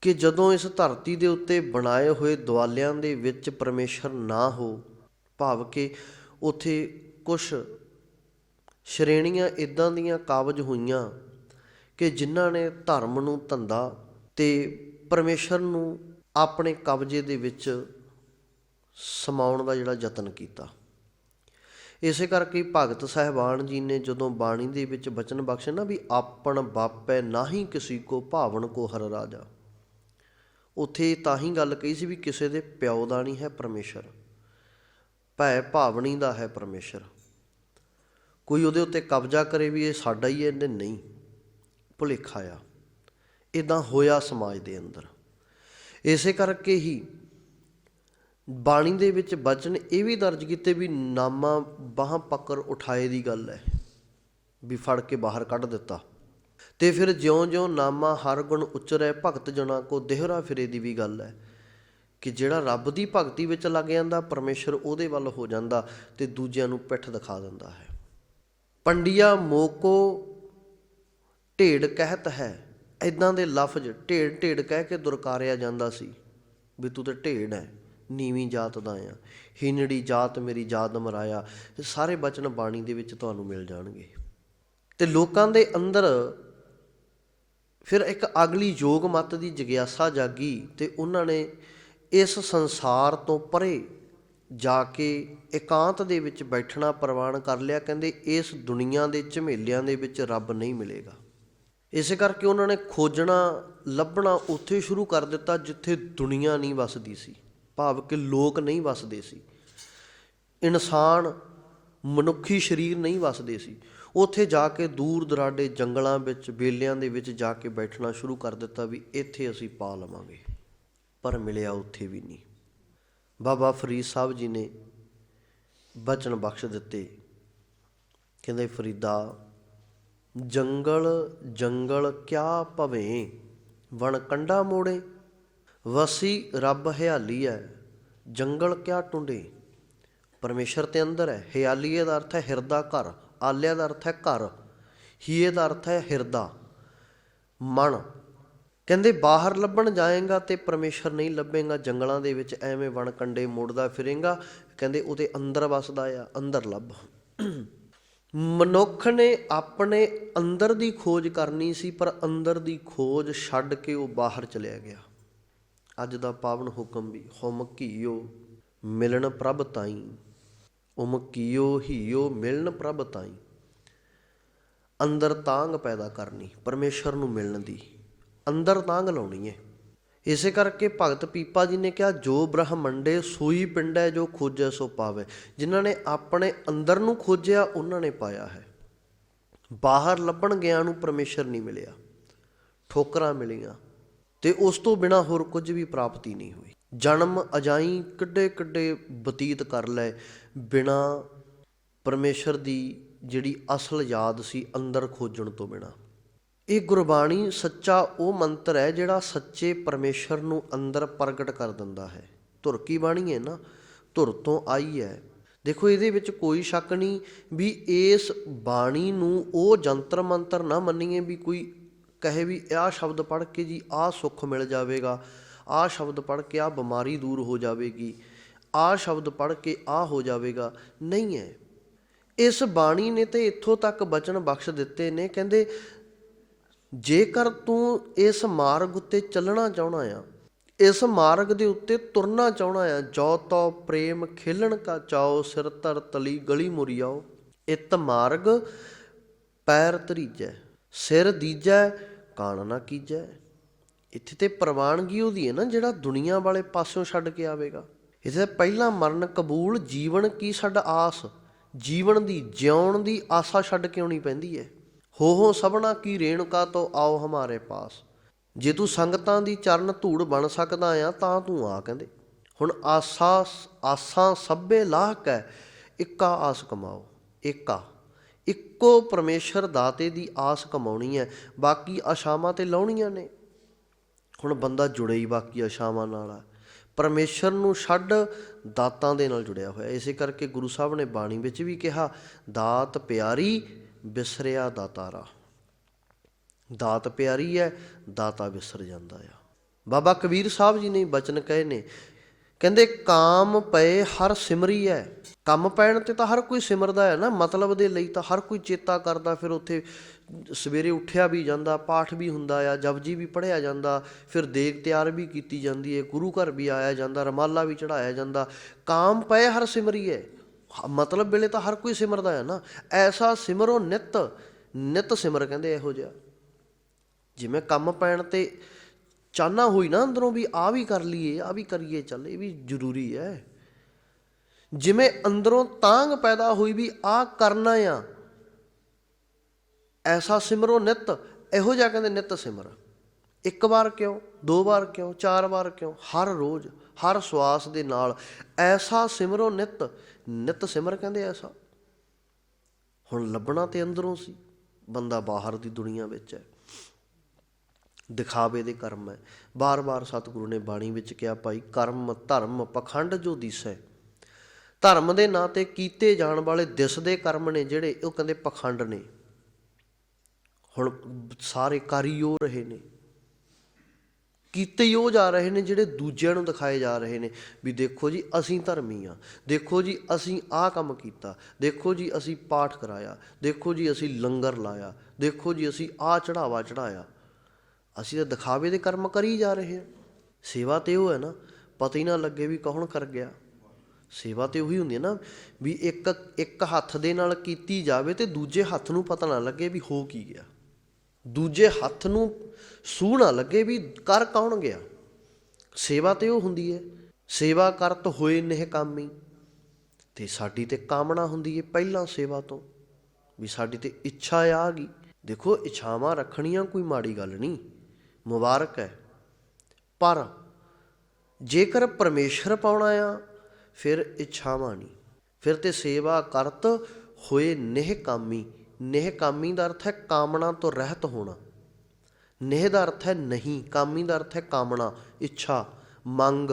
ਕਿ ਜਦੋਂ ਇਸ ਧਰਤੀ ਦੇ ਉੱਤੇ ਬਣਾਏ ਹੋਏ ਦੁਆਲਿਆਂ ਦੇ ਵਿੱਚ ਪਰਮੇਸ਼ਰ ਨਾ ਹੋ, ਭਾਵ ਕਿ ਉਥੇ ਕੁਝ ਸ਼੍ਰੇਣੀਆਂ ਇਦਾਂ ਦੀਆਂ ਕਾਬਜ ਹੋਈਆਂ ਕਿ ਜਿਨ੍ਹਾਂ ਨੇ ਧਰਮ ਨੂੰ ਧੰਦਾ ਤੇ ਪਰਮੇਸ਼ਰ ਨੂੰ ਆਪਣੇ ਕਬਜ਼ੇ ਦੇ ਵਿੱਚ ਸਮਾਉਣ ਦਾ ਜਿਹੜਾ ਯਤਨ ਕੀਤਾ। ਇਸੇ ਕਰਕੇ ਭਗਤ ਸਹਿਬਾਨ ਜੀ ਨੇ ਜਦੋਂ ਬਾਣੀ ਦੇ ਵਿੱਚ ਬਚਨ ਬਖਸ਼ੇ ਨਾ ਵੀ ਆਪਣ ਬਾਪੈ ਨਾਹੀ ਕਿਸੀ ਕੋ, ਭਾਵਨ ਕੋ ਹਰ ਰਾਜਾ। ਉੱਥੇ ਤਾਂ ਹੀ ਗੱਲ ਕਹੀ ਸੀ ਵੀ ਕਿਸੇ ਦੇ ਪਿਓ ਦਾ ਨਹੀਂ ਹੈ ਪਰਮੇਸ਼ਰ, ਭੈ ਭਾਵਨੀ ਦਾ ਹੈ ਪਰਮੇਸ਼ਰ। ਕੋਈ ਉਹਦੇ ਉੱਤੇ ਕਬਜ਼ਾ ਕਰੇ ਵੀ ਇਹ ਸਾਡਾ ਹੀ ਹੈ, ਇਹਨੇ ਨਹੀਂ, ਭੁਲੇਖਾ ਆ। ਇਦਾਂ ਹੋਇਆ ਸਮਾਜ ਦੇ ਅੰਦਰ। ਇਸੇ ਕਰਕੇ ਹੀ ਬਾਣੀ ਦੇ ਵਿੱਚ ਬਚਨ ਇਹ ਵੀ ਦਰਜ ਕੀਤੇ ਵੀ ਨਾਮਾ ਬਾਹਾਂ ਪਕੜ ਉਠਾਏ ਦੀ ਗੱਲ ਹੈ, ਵੀ ਫੜ ਕੇ ਬਾਹਰ ਕੱਢ ਦਿੱਤਾ। ਤੇ ਫਿਰ ਜਿਉਂ-ਜਿਉਂ ਨਾਮਾ ਹਰ ਗੁਣ ਉਚਰੈ, ਭਗਤ ਜਨਾ ਕੋ ਦੇਹਰਾ ਫਿਰੇ ਦੀ ਵੀ ਗੱਲ ਹੈ ਕਿ ਜਿਹੜਾ ਰੱਬ ਦੀ ਭਗਤੀ ਵਿੱਚ ਲੱਗ ਜਾਂਦਾ, ਪਰਮੇਸ਼ਰ ਉਹਦੇ ਵੱਲ ਹੋ ਜਾਂਦਾ ਤੇ ਦੂਜਿਆਂ ਨੂੰ ਪਿੱਠ ਦਿਖਾ ਦਿੰਦਾ ਹੈ। ਪੰਡਿਆ ਮੋਕੋ ਢੇੜ ਕਹਿਤ ਹੈ ਇਦਾਂ ਦੇ ਲਫ਼ਜ਼ ਢੇੜ ਢੇੜ ਕਹਿ ਕੇ ਦੁਰਕਾਰਿਆ ਜਾਂਦਾ ਸੀ ਵੀ ਤੂੰ ਤਾਂ ਢੇੜ ਹੈ, ਨੀਵੀਂ ਜਾਤ ਦਾ ਆ ਹੀਨੜੀ ਜਾਤ ਮੇਰੀ ਜਾਤ ਮਰਾਇਆ ਇਹ ਸਾਰੇ ਬਚਨ ਬਾਣੀ ਦੇ ਵਿੱਚ ਤੁਹਾਨੂੰ ਮਿਲ ਜਾਣਗੇ। ਤੇ ਲੋਕਾਂ ਦੇ ਅੰਦਰ ਫਿਰ ਇੱਕ ਅਗਲੀ ਯੋਗ ਮਤ ਦੀ ਜਗਿਆਸਾ ਜਾਗੀ ਤੇ ਉਹਨਾਂ ਨੇ ਇਸ ਸੰਸਾਰ ਤੋਂ ਪਰੇ ਜਾ ਕੇ ਇਕਾਂਤ ਦੇ ਵਿੱਚ ਬੈਠਣਾ ਪ੍ਰਵਾਨ ਕਰ ਲਿਆ। ਕਹਿੰਦੇ, ਇਸ ਦੁਨੀਆ ਦੇ ਝਮੇਲਿਆਂ ਦੇ ਵਿੱਚ ਰੱਬ ਨਹੀਂ ਮਿਲੇਗਾ। ਇਸੇ ਕਰਕੇ ਉਹਨਾਂ ਨੇ ਖੋਜਣਾ, ਲੱਭਣਾ ਉੱਥੇ ਸ਼ੁਰੂ ਕਰ ਦਿੱਤਾ ਜਿੱਥੇ ਦੁਨੀਆ ਨਹੀਂ ਵਸਦੀ ਸੀ। ਭਾਵ ਕਿ ਲੋਕ ਨਹੀਂ ਵਸਦੇ ਸੀ। ਇਨਸਾਨ ਮਨੁੱਖੀ ਸਰੀਰ ਨਹੀਂ ਵਸਦੇ ਸੀ। ਉੱਥੇ ਜਾ ਕੇ ਦੂਰ ਦਰਾਡੇ ਜੰਗਲਾਂ ਵਿੱਚ, ਬੇਲਿਆਂ ਦੇ ਵਿੱਚ ਜਾ ਕੇ ਬੈਠਣਾ ਸ਼ੁਰੂ ਕਰ ਦਿੱਤਾ ਵੀ ਇੱਥੇ ਅਸੀਂ ਪਾ ਲਵਾਂਗੇ। ਪਰ ਮਿਲਿਆ ਉੱਥੇ ਵੀ ਨਹੀਂ। ਬਾਬਾ ਫਰੀਦ ਸਾਹਿਬ ਜੀ ਨੇ ਬਚਨ ਬਖਸ਼ ਦਿੱਤੇ। ਕਹਿੰਦੇ, ਫਰੀਦਾ, ਜੰਗਲ ਜੰਗਲ ਕਿਆ ਭਵੇਂ? ਵਣ ਕੰਡਾ ਮੋੜੇ? ਵਸੀ ਰੱਬ ਹਿਆਲੀ ਹੈ ਜੰਗਲ ਕਿਆ ਟੁੰਡੇ? ਪਰਮੇਸ਼ਰ ਤੇ ਅੰਦਰ ਹੈ ਹਿਆਲੀਏ ਦਾ ਅਰਥ ਹੈ ਹਿਰਦਾ ਘਰ। ਆਲਿਆ ਦਾ ਅਰਥ ਹੈ ਘਰ, ਹੀਏ ਦਾ ਅਰਥ ਹੈ ਹਿਰਦਾ ਮਨ ਕਹਿੰਦੇ ਬਾਹਰ ਲੱਭਣ ਜਾਏਗਾ ਤੇ ਪਰਮੇਸ਼ਰ ਨਹੀਂ ਲੱਭੇਗਾ, ਜੰਗਲਾਂ ਦੇ ਵਿੱਚ ਐਵੇਂ ਵਣ ਕੰਡੇ ਮੋੜਦਾ ਫਿਰੇਗਾ। ਕਹਿੰਦੇ ਉਹਦੇ ਅੰਦਰ ਵਸਦਾ ਆ, ਅੰਦਰ ਲੱਭ। ਮਨੁੱਖ ਨੇ ਆਪਣੇ ਅੰਦਰ ਦੀ ਖੋਜ ਕਰਨੀ ਸੀ, ਪਰ ਅੰਦਰ ਦੀ ਖੋਜ ਛੱਡ ਕੇ ਉਹ ਬਾਹਰ ਚਲਿਆ ਗਿਆ। ਅੱਜ ਦਾ ਪਾਵਨ ਹੁਕਮ ਵੀ ਹੁਮ ਕੀਓ ਮਿਲਣ ਪ੍ਰਭ ਤਾਈ। ਉਮ ਕੀਓ ਹੀਓ ਮਿਲਣ ਪ੍ਰਭ ਤਾਈ। ਅੰਦਰ ਤਾਂਗ ਪੈਦਾ ਕਰਨੀ, ਪਰਮੇਸ਼ਰ ਨੂੰ ਮਿਲਣ ਦੀ। ਅੰਦਰ ਤਾਂਗ ਲਾਉਣੀ ਹੈ ਇਸੇ ਕਰਕੇ ਭਗਤ ਪੀਪਾ ਜੀ ਨੇ ਕਿਹਾ, ਜੋ ਬ੍ਰਹਮੰਡੇ ਸੂਈ ਪਿੰਡੈ, ਜੋ ਖੋਜੈ ਸੋ ਪਾਵੇ। ਜਿਨ੍ਹਾਂ ਨੇ ਆਪਣੇ ਅੰਦਰ ਨੂੰ ਖੋਜਿਆ, ਉਹਨਾਂ ਨੇ ਪਾਇਆ ਹੈ। ਬਾਹਰ ਲੱਭਣ ਗਿਆ ਨੂੰ ਪਰਮੇਸ਼ਰ ਨਹੀਂ ਮਿਲਿਆ। ਠੋਕਰਾਂ ਮਿਲੀਆਂ। ਤੇ ਉਸ ਤੋਂ ਬਿਨਾ ਹੋਰ ਕੁਝ ਵੀ ਪ੍ਰਾਪਤੀ ਨਹੀਂ ਹੋਈ। ਜਨਮ ਅਜਾਈ ਕਿੱਡੇ ਕਿੱਡੇ ਬਤੀਤ ਕਰ ਲਏ ਬਿਨਾ ਪਰਮੇਸ਼ਰ ਦੀ ਜਿਹੜੀ ਅਸਲ ਯਾਦ ਸੀ ਅੰਦਰ ਖੋਜਣ ਤੋਂ ਬਿਨਾ। ਇਹ ਗੁਰਬਾਣੀ ਸੱਚਾ ਉਹ ਮੰਤਰ ਹੈ ਜਿਹੜਾ ਸੱਚੇ ਪਰਮੇਸ਼ਰ ਨੂੰ ਅੰਦਰ ਪ੍ਰਗਟ ਕਰ ਦਿੰਦਾ ਹੈ। ਧੁਰ ਕੀ ਬਾਣੀ ਹੈ ਨਾ? ਧੁਰ ਤੋਂ ਆਈ ਹੈ। ਦੇਖੋ, ਇਹਦੇ ਵਿੱਚ ਕੋਈ ਸ਼ੱਕ ਨਹੀਂ ਵੀ ਇਸ ਬਾਣੀ ਨੂੰ ਉਹ ਜੰਤਰ ਮੰਤਰ ਨਾ ਮੰਨੀਏ ਵੀ ਕੋਈ ਕਹੇ ਵੀ ਆਹ ਸ਼ਬਦ ਪੜ੍ਹ ਕੇ ਜੀ ਆਹ ਸੁੱਖ ਮਿਲ ਜਾਵੇਗਾ। ਆਹ ਸ਼ਬਦ ਪੜ੍ਹ ਕੇ ਆਹ ਬਿਮਾਰੀ ਦੂਰ ਹੋ ਜਾਵੇਗੀ। ਆਹ ਸ਼ਬਦ ਪੜ੍ਹ ਕੇ ਆਹ ਹੋ ਜਾਵੇਗਾ। ਨਹੀਂ ਹੈ ਇਸ ਬਾਣੀ ਨੇ ਤੇ ਇੱਥੋਂ ਤੱਕ ਬਚਨ ਬਖਸ਼ ਦਿੱਤੇ ਨੇ। ਕਹਿੰਦੇ, ਜੇਕਰ ਤੂੰ ਇਸ ਮਾਰਗ ਉੱਤੇ ਚੱਲਣਾ ਚਾਹਣਾ ਆ, ਇਸ ਮਾਰਗ ਦੇ ਉੱਤੇ ਤੁਰਨਾ ਚਾਹਣਾ ਆ ਜੋ ਤੋ ਪ੍ਰੇਮ ਖੇਲਣ ਕਾ ਚਾਓ, ਸਿਰ ਧਰ ਤਲੀ ਗਲੀ ਮੁਰੀਆਓ। ਇਤ ਮਾਰਗ ਪੈਰ ਧਰੀਜੈ, ਸਿਰ ਦੀਜੈ ਕਾਣ ਨਾ ਕੀਜੈ। ਇੱਥੇ ਤੇ ਪ੍ਰਵਾਨਗੀ ਉਹਦੀ ਹੈ ਨਾ, ਜਿਹੜਾ ਦੁਨੀਆ ਵਾਲੇ ਪਾਸਿਓਂ ਛੱਡ ਕੇ ਆਵੇਗਾ। ਇੱਥੇ ਪਹਿਲਾਂ ਮਰਨ ਕਬੂਲ, ਜੀਵਨ ਕੀ ਸਾਡਾ ਆਸ? ਜੀਵਨ ਦੀ, ਜਿਉਣ ਦੀ ਆਸਾ ਛੱਡ ਕੇ ਆਉਣੀ ਪੈਂਦੀ ਹੈ। ਹੋ ਹੋ ਸਭਨਾ ਕੀ ਰੇਣੁਕਾ ਤੋਂ ਆਓ ਹਮਾਰੇ ਪਾਸ। ਜੇ ਤੂੰ ਸੰਗਤਾਂ ਦੀ ਚਰਨ ਧੂੜ ਬਣ ਸਕਦਾ ਆ, ਤਾਂ ਤੂੰ ਆ ਕਹਿੰਦੇ। ਹੁਣ ਆਸਾ, ਆਸਾਂ ਸਭੇ ਲਾਹਕ ਹੈ ਇੱਕਾ ਆਸ ਕਮਾਓ। ਏਕਾ ਇੱਕੋ ਪਰਮੇਸ਼ਰ ਦਾਤੇ ਦੀ ਆਸ ਕਮਾਉਣੀ ਹੈ। ਬਾਕੀ ਆਸ਼ਾਵਾਂ ਤੇ ਲਾਉਣੀਆਂ ਨੇ। ਹੁਣ ਬੰਦਾ ਜੁੜੇ ਹੀ ਬਾਕੀ ਆਸ਼ਾਵਾਂ ਨਾਲ ਆ। ਪਰਮੇਸ਼ਰ ਨੂੰ ਛੱਡ ਦਾਤਾਂ ਦੇ ਨਾਲ ਜੁੜਿਆ ਹੋਇਆ। ਇਸੇ ਕਰਕੇ ਗੁਰੂ ਸਾਹਿਬ ਨੇ ਬਾਣੀ ਵਿੱਚ ਵੀ ਕਿਹਾ, ਦਾਤ ਪਿਆਰੀ ਬਿਸਰਿਆ ਦਾਤਾਰਾ। ਦਾਤ ਪਿਆਰੀ ਹੈ, ਦਾਤਾ ਵਿਸਰ ਜਾਂਦਾ ਆ। ਬਾਬਾ ਕਬੀਰ ਸਾਹਿਬ ਜੀ ਨੇ ਬਚਨ ਕਹੇ ਨੇ ਕਹਿੰਦੇ ਕਾਮ ਪਏ ਹਰ ਸਿਮਰੀ ਹੈ ਕੰਮ ਪੈਣ ਤੇ ਤਾਂ ਹਰ ਕੋਈ ਸਿਮਰਦਾ ਹੈ ਨਾ। ਮਤਲਬ ਦੇ ਲਈ ਤਾਂ ਹਰ ਕੋਈ ਚੇਤਾ ਕਰਦਾ, ਫਿਰ ਉੱਥੇ ਸਵੇਰੇ ਉੱਠਿਆ ਵੀ ਜਾਂਦਾ, ਪਾਠ ਵੀ ਹੁੰਦਾ ਆ, ਜਪਜੀ ਵੀ ਪੜ੍ਹਿਆ ਜਾਂਦਾ, ਫਿਰ ਦੇਗ ਤਿਆਰ ਵੀ ਕੀਤੀ ਜਾਂਦੀ ਹੈ ਗੁਰੂ ਘਰ ਵੀ ਆਇਆ ਜਾਂਦਾ, ਰਮਾਲਾ ਵੀ ਚੜਾਇਆ ਜਾਂਦਾ। ਕਾਮ ਪਏ ਹਰ ਸਿਮਰੀ ਹੈ, ਮਤਲਬ ਵੇਲੇ ਤਾਂ ਹਰ ਕੋਈ ਸਿਮਰਦਾ ਹੈ ਨਾ। ਐਸਾ ਸਿਮਰੋ ਨਿਤ ਨਿਤ ਸਿਮਰ ਕਹਿੰਦੇ ਇਹੋ ਜਿਹਾ। ਜਿਵੇਂ ਕੰਮ ਪੈਣ ਤੇ ਚਾਹਨਾ ਹੋਈ ਨਾ ਅੰਦਰੋਂ ਵੀ ਆ ਵੀ ਕਰ ਲਈਏ ਆ ਵੀ ਕਰੀਏ, ਚੱਲ ਇਹ ਵੀ ਜ਼ਰੂਰੀ ਹੈ। ਜਿਵੇਂ ਅੰਦਰੋਂ ਤਾਂਗ ਪੈਦਾ ਹੋਈ ਵੀ ਆ ਕਰਨਾ ਆ, ਐਸਾ ਸਿਮਰੋ ਨਿਤ, ਇਹੋ ਜਿਹਾ ਕਹਿੰਦੇ ਨਿਤ ਸਿਮਰ। ਇੱਕ ਵਾਰ ਕਿਉਂ, ਦੋ ਵਾਰ ਕਿਉਂ, ਚਾਰ ਵਾਰ ਕਿਉਂ, ਹਰ ਰੋਜ਼, ਹਰ ਸਵਾਸ ਦੇ ਨਾਲ ਐਸਾ ਸਿਮਰੋ ਨਿਤ ਨਿਤ ਸਿਮਰ ਕਹਿੰਦੇ ਐਸਾ। ਹੁਣ ਲੱਭਣਾ ਤੇ ਅੰਦਰੋਂ ਸੀ, ਬੰਦਾ ਬਾਹਰ ਦੀ ਦੁਨੀਆ ਵਿੱਚ ਹੈ। ਦਿਖਾਵੇ ਦੇ ਕਰਮ ਹੈ। ਬਾਰ-ਬਾਰ ਸਤਿਗੁਰੂ ਨੇ ਬਾਣੀ ਵਿੱਚ ਕਿਹਾ, ਭਾਈ, ਕਰਮ, ਧਰਮ, ਪਖੰਡ ਜੋ ਦਿਸੈ ਧਰਮ ਦੇ ਨਾਂ ਤੇ ਕੀਤੇ ਜਾਣ ਵਾਲੇ ਦਿਸਦੇ ਕਰਮ ਨੇ ਜਿਹੜੇ ਉਹ ਕਹਿੰਦੇ ਪਖੰਡ ਨੇ। ਹੁਣ ਸਾਰੇ ਕਾਰੀ ਹੋ ਰਹੇ ਨੇ, ਕੀਤੇ ਹੀ ਉਹ ਜਾ ਰਹੇ ਨੇ ਜਿਹੜੇ ਦੂਜਿਆਂ ਨੂੰ ਦਿਖਾਏ ਜਾ ਰਹੇ ਨੇ ਵੀ ਦੇਖੋ ਜੀ, ਅਸੀਂ ਧਰਮੀ ਆ ਦੇਖੋ ਜੀ, ਅਸੀਂ ਆਹ ਕੰਮ ਕੀਤਾ, ਦੇਖੋ ਜੀ, ਅਸੀਂ ਪਾਠ ਕਰਾਇਆ, ਦੇਖੋ ਜੀ, ਅਸੀਂ ਲੰਗਰ ਲਾਇਆ, ਦੇਖੋ ਜੀ, ਅਸੀਂ ਆਹ ਚੜਾਵਾ ਚੜਾਇਆ ਅਸੀਂ ਤਾਂ ਦਿਖਾਵੇ ਦੇ ਕਰਮ ਕਰੀ ਜਾ ਰਹੇ ਹਾਂ। ਸੇਵਾ ਤੇ ਉਹ ਹੈ ਨਾ, ਪਤਾ ਹੀ ਨਾ ਲੱਗੇ ਵੀ ਕੌਣ ਕਰ ਗਿਆ। ਸੇਵਾ ਤੇ ਉਹੀ ਹੁੰਦੀ ਹੈ ਨਾ ਵੀ ਇੱਕ ਇੱਕ ਹੱਥ ਦੇ ਨਾਲ ਕੀਤੀ ਜਾਵੇ ਤੇ ਦੂਜੇ ਹੱਥ ਨੂੰ ਪਤਾ ਨਾ ਲੱਗੇ ਵੀ ਹੋ ਕੀ ਗਿਆ। ਦੂਜੇ ਹੱਥ ਨੂੰ ਸੂਹ ਨਾ ਲੱਗੇ ਵੀ ਕਰ ਕੌਣ ਗਿਆ। ਸੇਵਾ ਤੇ ਉਹ ਹੁੰਦੀ ਹੈ, ਸੇਵਾ ਕਰਤ ਹੋਏ ਨਹਿ ਕਾਮੀ। ਤੇ ਸਾਡੀ ਤੇ ਕਾਮਨਾ ਹੁੰਦੀ ਹੈ ਪਹਿਲਾਂ ਸੇਵਾ ਤੋਂ, ਵੀ ਸਾਡੀ ਤੇ ਇੱਛਾ ਆ ਗਈ। ਦੇਖੋ, ਇੱਛਾਵਾਂ ਰੱਖਣੀਆਂ ਕੋਈ ਮਾੜੀ ਗੱਲ ਨਹੀਂ। ਮੁਬਾਰਕ ਹੈ। ਪਰ ਜੇਕਰ ਪਰਮੇਸ਼ਰ ਪਾਉਣਾ ਆ ਫਿਰ ਇੱਛਾਵਾਂ ਨਹੀਂ। ਫਿਰ ਤੇ ਸੇਵਾ ਕਰਤ ਹੋਏ ਨਹਿ ਕਾਮੀ ਨਹਿ ਕਾਮੀ ਦਾ ਅਰਥ ਹੈ ਕਾਮਨਾ ਤੋਂ ਰਹਿਤ ਹੋਣਾ। ਨਹਿ ਦਾ ਅਰਥ ਹੈ ਨਹੀਂ। ਕਾਮੀ ਦਾ ਅਰਥ ਹੈ ਕਾਮਨਾ ਇੱਛਾ, ਮੰਗ।